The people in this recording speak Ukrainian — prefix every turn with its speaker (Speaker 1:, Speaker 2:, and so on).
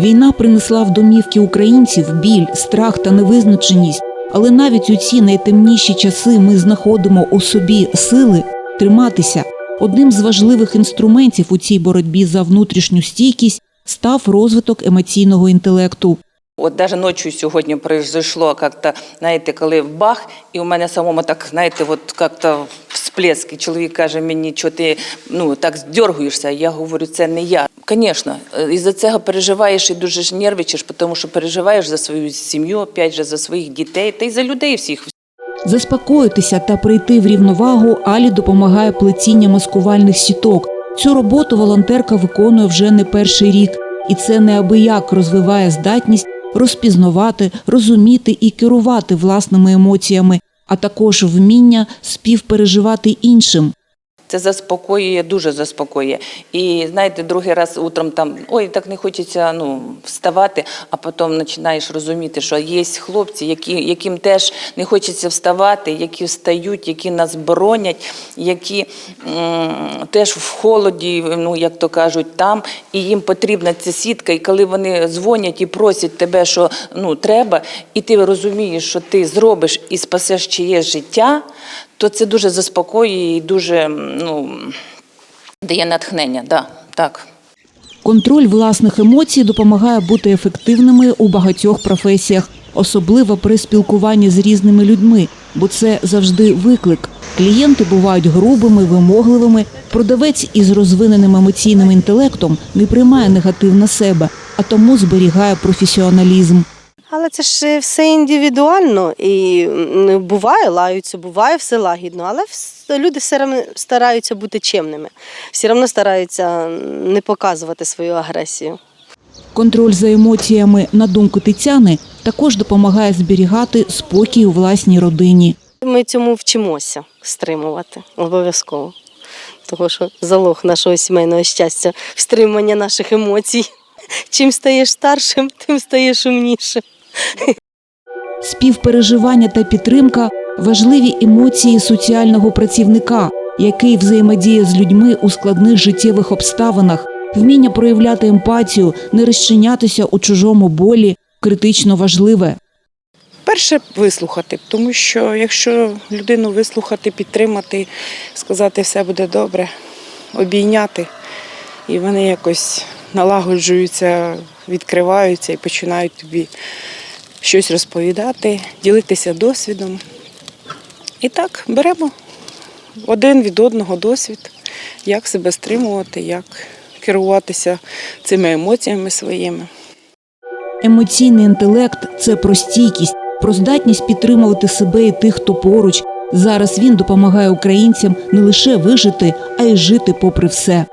Speaker 1: Війна принесла в домівки українців біль, страх та невизначеність. Але навіть у ці найтемніші часи ми знаходимо у собі сили триматися. Одним з важливих інструментів у цій боротьбі за внутрішню стійкість став розвиток емоційного інтелекту.
Speaker 2: От навіть ночі сьогодні произошло як-то, знаєте, коли бах, і у мене самому так, знаєте, от як-то всплеск. І чоловік каже мені, що ти ну, так здергуєшся. Я говорю, це не я. Звісно, із-за цього переживаєш і дуже ж нервичиш, тому що переживаєш за свою сім'ю, опять же, за своїх дітей та й за людей всіх.
Speaker 1: Заспокоїтися та прийти в рівновагу Алі допомагає плетіння маскувальних сіток. Цю роботу волонтерка виконує вже не перший рік, і це неабияк розвиває здатність розпізнавати, розуміти і керувати власними емоціями, а також вміння співпереживати іншим.
Speaker 2: Це заспокоює, дуже заспокоює. І знаєте, другий раз утром там ой, так не хочеться ну, вставати, а потім починаєш розуміти, що є хлопці, які, яким теж не хочеться вставати, які встають, які нас боронять, які теж в холоді, ну як то кажуть, там, і їм потрібна ця сітка. І коли вони дзвонять і просять тебе, що ну, треба, і ти розумієш, що ти зробиш і спасеш чиєсь життя, то це дуже заспокоює і дуже ну, дає натхнення. Да, так.
Speaker 1: Контроль власних емоцій допомагає бути ефективними у багатьох професіях, особливо при спілкуванні з різними людьми, бо це завжди виклик. Клієнти бувають грубими, вимогливими. Продавець із розвиненим емоційним інтелектом не приймає негатив на себе, а тому зберігає професіоналізм.
Speaker 3: Але це ж е, все індивідуально і буває, лаються, буває все лагідно, але люди все одно стараються бути чемними, все одно стараються не показувати свою агресію.
Speaker 1: Контроль за емоціями, на думку Тетяни, також допомагає зберігати спокій у власній родині.
Speaker 3: Ми цьому вчимося стримувати обов'язково. Тому що залог нашого сімейного щастя стримання наших емоцій. Чим стаєш старшим, тим стаєш умнішим.
Speaker 1: Співпереживання та підтримка важливі емоції соціального працівника, який взаємодіє з людьми у складних життєвих обставинах, вміння проявляти емпатію, не розчинятися у чужому болі критично важливе.
Speaker 4: Перше вислухати, тому що якщо людину вислухати, підтримати, сказати все буде добре, обійняти, і вони якось налагоджуються, відкриваються і починають тобі щось розповідати, ділитися досвідом. І так беремо один від одного досвід, як себе стримувати, як керуватися цими емоціями своїми.
Speaker 1: Емоційний інтелект це про стійкість, про здатність підтримувати себе і тих, хто поруч. Зараз він допомагає українцям не лише вижити, а й жити попри все.